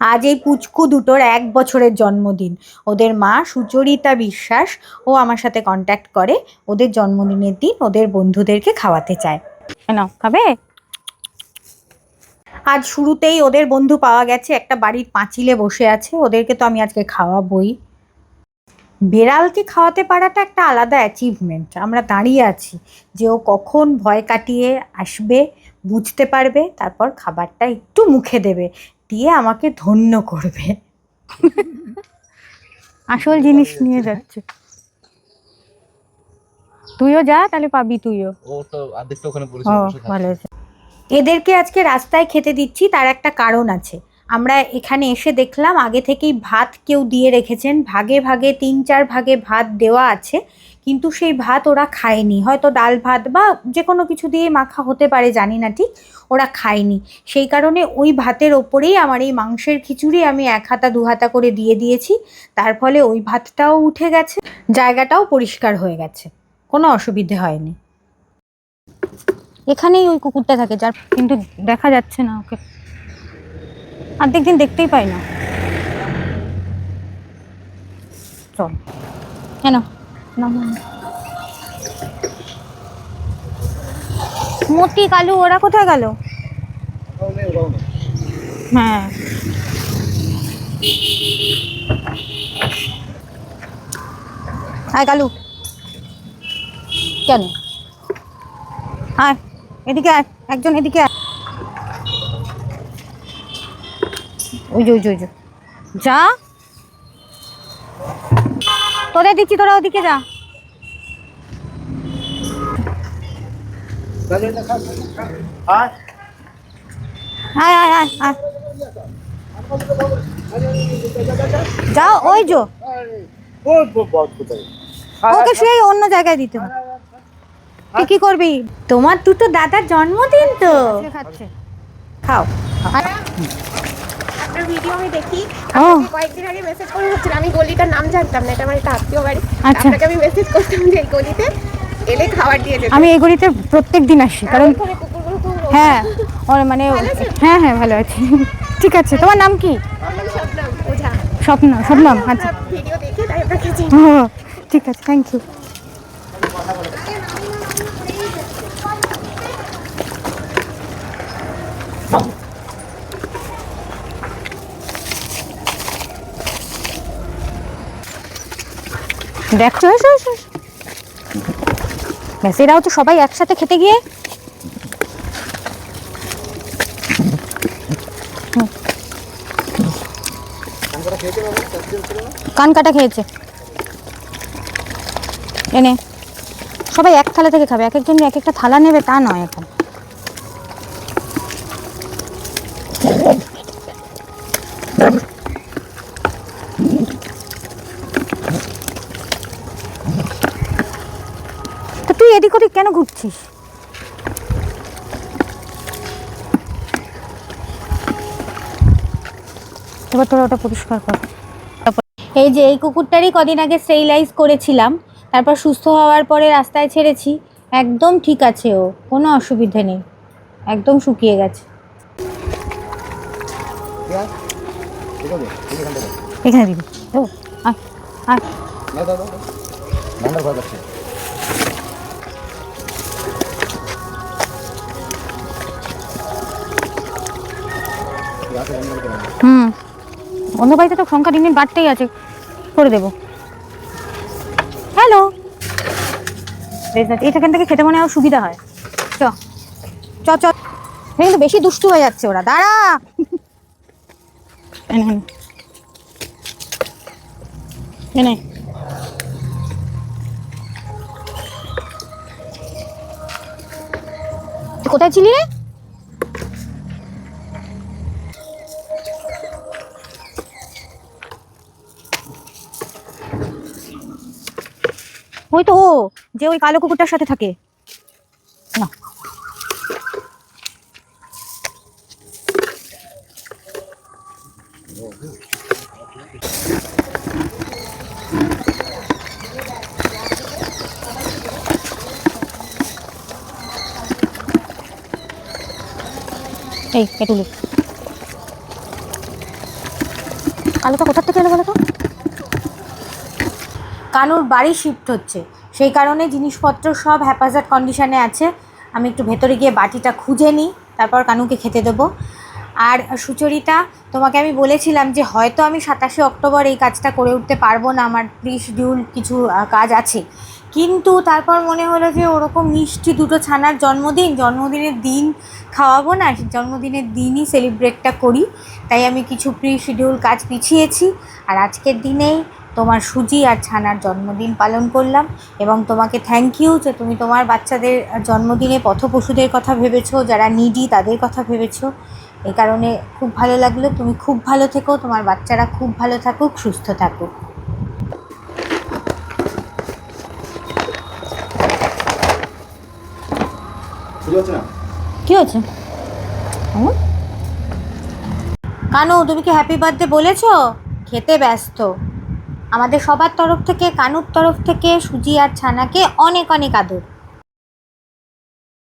আজ এই পুচকু দুটোর এক বছরের জন্মদিন। ওদের মা সুচরিতা বিশ্বাস ও আমার সাথে কন্ট্যাক্ট করে ওদের জন্মদিনের দিন ওদের বন্ধুদেরকে খাওয়াতে চায়। নাও খাবে? আজ শুরুতেই ওদের বন্ধু পাওয়া গেছে একটা বাড়ির পাঁচিলে বসে আছে ওদেরকে তো আমি আজকে খাওয়াবই। বেড়ালকে খাওয়াতে পারাটা একটা আলাদা অ্যাচিভমেন্ট আমরা দাঁড়িয়ে আছি যে ও কখন ভয় কাটিয়ে আসবে বুঝতে পারবে তারপর খাবারটা একটু মুখে দেবে। দিয়ে আমাকে ধন্য করবে। আসল জিনিস নিয়ে যাচ্ছে। তুইও যা তাহলে পাবি তুইও। ও তো অর্ধেকটা ওখানে ও ভালো খাচ্ছে। এদেরকে আজকে রাস্তায় খেতে দিচ্ছি তার একটা কারণ আছে। আমরা এখানে এসে দেখলাম আগে থেকেই ভাত কেউ দিয়ে রেখেছেন। ভাগে ভাগে তিন চার ভাগে ভাত দেওয়া আছে। কিন্তু সেই ভাত ওরা খায়নি। হয়তো ডাল ভাত বা যে কোনো কিছু দিয়ে মাখা হতে পারে, জানি না ঠিক, ওরা খায়নি। সেই কারণে ওই ভাতের ওপরেই আমার এই মাংসের খিচুড়ি আমি এক হাতা, দু হাতা করে দিয়ে দিয়েছি। তার ফলে ওই ভাতটাও উঠে গেছে, জায়গাটাও পরিষ্কার হয়ে গেছে। কোনো অসুবিধে হয়নি। এখানেই ওই কুকুরটা থাকে যার, কিন্তু দেখা যাচ্ছে না ওকে। অর্ধেক দিন দেখতেই পাই না। চল। কেন? মতি, কালু, ওরা কোথায় গেল। হ্যাঁ। আয়, কালু। কেন? আয়, এদিকে একজন এদিকে আয়। ওই যে ওই যে। যা। তোদের দিচ্ছি তোরা ওদিকে যা। আয়। আয় আয় আয় আয়। যাও ওই যো। ব- ওকে শুয়ে অন্য জায়গায় দিতে হবে। তুই কি করবি? তোমার দুটো দাদার জন্মদিন তো। খাচ্ছে খাও। আপনার ভিডিও আমি দেখি। কয়েকদিন আগে মেসেজ করে হচ্ছিল আমি গলিটার নাম জানতাম না এটা আমার একটা আত্মীয় বাড়ি। আচ্ছা। আপনাকে আমি মেসেজ করতাম যে এই গলিতে এলে খাবার দিয়ে যেতে। আমি এই গলিতে প্রত্যেক দিন আসি কারণ। হ্যাঁ ওর মানে হ্যাঁ হ্যাঁ ভালো আছি। ঠিক আছে তোমার নাম কি? ওঝা। স্বপ্ন আচ্ছা। আপনার ভিডিও দেখি তাই আপনাকে ঠিক আছে থ্যাংক ইউ এসো। ব্যাস তো সবাই একসাথে খেতে গিয়ে কান কাটা খেয়েছে এনে, সবাই এক থালা থেকে খাবে, এক একজন এক একটা থালা নেবে, তা নয় এখন তা তুই এদিক ওদিক কেন ঘুরছিস? এবার তোরা ওটা পরিষ্কার কর। এই যে এই কুকুরটারই কদিন আগে স্টেরিলাইজ করেছিলাম তারপর সুস্থ হওয়ার পরে রাস্তায় ছেড়েছি একদম ঠিক আছে ও কোনো অসুবিধে নেই একদম শুকিয়ে গেছে। ঠিক আছে? ঠিক এখান দিবি। ও আয় আয়। হুম। অন্য বাড়িতে তো সংখ্যা দিন দিন বাড়তেই আছে। করে দেবো। হ্যালো। এখান থেকে খেতে মনে হয় সুবিধা হয়। চ চ চ। কিন্তু বেশি দুষ্টু হয়ে যাচ্ছে ওরা। দাঁড়া। এনে কোথায় ছিলি রে? ওই তো ও, যে ওই কালো কুকুরটার সাথে থাকে। না। এই এটুলু আলোটা কোথার থেকে এলো বলো তো? কানুর বাড়ি শিফট হচ্ছে। সেই কারণে জিনিসপত্র সব হ্যাপাজার্ড কন্ডিশনে আছে। আমি একটু ভেতরে গিয়ে বাটিটা খুঁজে নিই, তারপর কানুকে খেতে দেবো। আর সুচরিতা, তোমাকে আমি বলেছিলাম যে হয়তো আমি সাতাশে অক্টোবর এই কাজটা করে উঠতে পারব না, আমার প্রি শিডিউল কিছু কাজ আছে। কিন্তু তারপর মনে হলো যে ওরকম মিষ্টি দুটো ছানার জন্মদিন, জন্মদিনের দিন খাওয়াবো না জন্মদিনের দিনই সেলিব্রেটটা করি। তাই আমি কিছু প্রি শিডিউল কাজ পিছিয়েছি। আর আজকের দিনেই তোমার সুজি আর ছানার জন্মদিন পালন করলাম এবং তোমাকে থ্যাংক ইউ যে তুমি তোমার বাচ্চাদের জন্মদিনে পথপশুদের কথা ভেবেছো যারা নিডি তাদের কথা ভেবেছো। এই কারণে খুব ভালো লাগল। তুমি খুব ভালো থেকো তোমার বাচ্চারা খুব ভালো থাকুক সুস্থ থাকুক। কি হুম? কানু তুমি কি হ্যাপি বার্থডে বলেছ? খেতে ব্যস্ত। আমাদের সবার তরফ থেকে কানুর তরফ থেকে সুজি আর ছানাকে অনেক অনেক আদর।